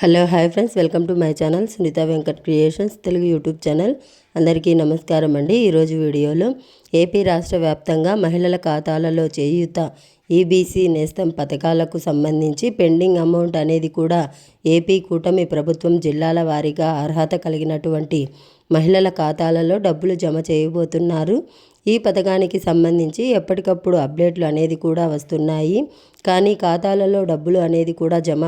Hello hi friends. Welcome to my channel Sunitha Venkat creations Telugu YouTube channel. అందరికీ నమస్కారం అండి. ఈరోజు వీడియోలో ఏపీ రాష్ట్ర వ్యాప్తంగా మహిళల ఖాతాలలో చేయూత ఈబీసీ నేస్తం పథకాలకు సంబంధించి పెండింగ్ అమౌంట్ అనేది కూడా ఏపీ కూటమి ప్రభుత్వం జిల్లాల వారీగా అర్హత కలిగినటువంటి మహిళల ఖాతాలలో డబ్బులు జమ చేయబోతున్నారు. ఈ పథకానికి సంబంధించి ఎప్పటికప్పుడు అప్డేట్లు అనేది కూడా వస్తున్నాయి. కానీ ఖాతాలలో డబ్బులు అనేది కూడా జమ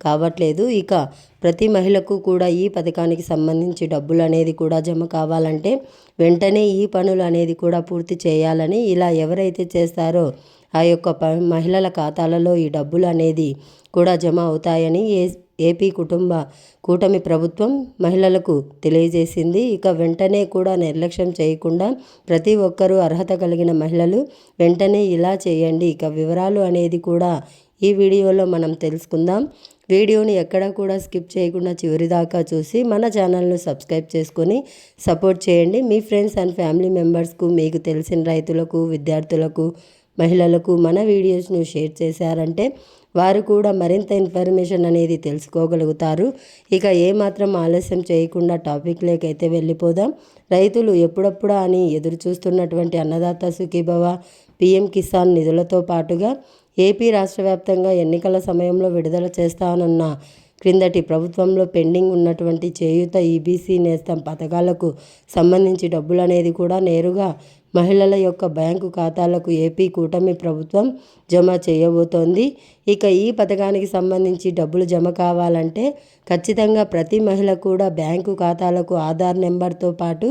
కావట్లేదు. ఇక ప్రతి మహిళకు కూడా ఈ పథకానికి సంబంధించి డబ్బులు అనేది కూడా జమ కావాలంటే వెంటనే ఈ పనులు అనేది కూడా పూర్తి చేయాలని ఇలా ఎవరైతే చేస్తారో ఆ యొక్క మహిళల ఖాతాలలో ఈ డబ్బులు అనేది కూడా జమ అవుతాయని ఏ ఏపీ కుటుంబ కూటమి ప్రభుత్వం మహిళలకు తెలియజేసింది. ఇక వెంటనే కూడా నిర్లక్ష్యం చేయకుండా ప్రతి ఒక్కరూ అర్హత కలిగిన మహిళలు వెంటనే ఇలా చేయండి. ఇక వివరాలు అనేది కూడా ఈ వీడియోలో మనం తెలుసుకుందాం. వీడియోని ఎక్కడా కూడా స్కిప్ చేయకుండా చివరి దాకా చూసి మన ఛానల్ను సబ్స్క్రైబ్ చేసుకొని సపోర్ట్ చేయండి. మీ ఫ్రెండ్స్ అండ్ ఫ్యామిలీ మెంబర్స్కు మీకు తెలిసిన రైతులకు విద్యార్థులకు మహిళలకు మన వీడియోస్ను షేర్ చేశారంటే వారు కూడా మరింత ఇన్ఫర్మేషన్ అనేది తెలుసుకోగలుగుతారు. ఇక ఏమాత్రం ఆలస్యం చేయకుండా టాపిక్ లేకైతే వెళ్ళిపోదాం. రైతులు ఎప్పుడప్పుడా అని ఎదురు చూస్తున్నటువంటి అన్నదాత సుఖీభవ పీఎం కిసాన్ నిధులతో పాటుగా ఏపీ రాష్ట్ర వ్యాప్తంగా ఎన్నికల సమయంలో విడుదల చేస్తానన్న క్రిందటి ప్రభుత్వంలో పెండింగ్ ఉన్నటువంటి చేయూత ఈబీసీ నేస్తం పథకాలకు సంబంధించి డబ్బులు అనేది కూడా నేరుగా మహిళల యొక్క బ్యాంకు ఖాతాలకు ఏపీ కూటమి ప్రభుత్వం జమ చేయబోతోంది. ఇక ఈ పథకానికి సంబంధించి డబ్బులు జమ కావాలంటే ఖచ్చితంగా ప్రతి మహిళ కూడా బ్యాంకు ఖాతాలకు ఆధార్ నెంబర్తో పాటు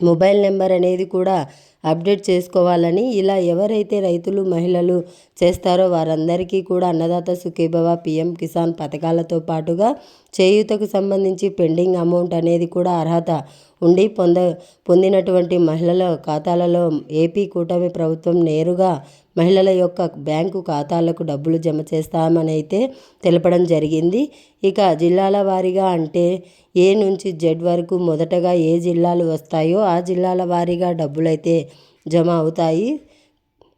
మొబైల్ నెంబర్ అనేది కూడా అప్డేట్ చేసుకోవాలని ఇలా ఎవరైతే రైతులు మహిళలు చేస్తారో వారందరికీ కూడా అన్నదాత సుఖీభవ పిఎం కిసాన్ పథకాలతో పాటుగా చేయూతకు సంబంధించి పెండింగ్ అమౌంట్ అనేది కూడా అర్హత ఉండి పొంద పొందినటువంటి మహిళల ఖాతాలలో ఏపీ కూటమి ప్రభుత్వం నేరుగా మహిళల యొక్క బ్యాంకు ఖాతాలకు డబ్బులు జమ చేస్తామనైతే తెలపడం జరిగింది. ఇక జిల్లాల వారీగా అంటే ఏ నుంచి జెడ్ వరకు మొదటగా ఏ జిల్లాలు వస్తాయో ఆ జిల్లాల వారీగా డబ్బులైతే జమ అవుతాయి.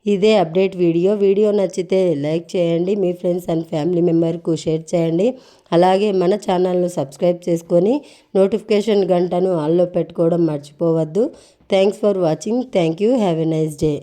ఇదే అప్డేట్ వీడియో. వీడియో నచ్చితే లైక్ చేయండి మీ ఫ్రెండ్స్ అండ్ ఫ్యామిలీ మెంబర్కు షేర్ చేయండి. అలాగే మన ఛానల్ను సబ్స్క్రైబ్ చేసుకొని నోటిఫికేషన్ గంటను ఆల్లో పెట్టుకోవడం మర్చిపోవద్దు. Thanks for watching. Thank you have a nice day.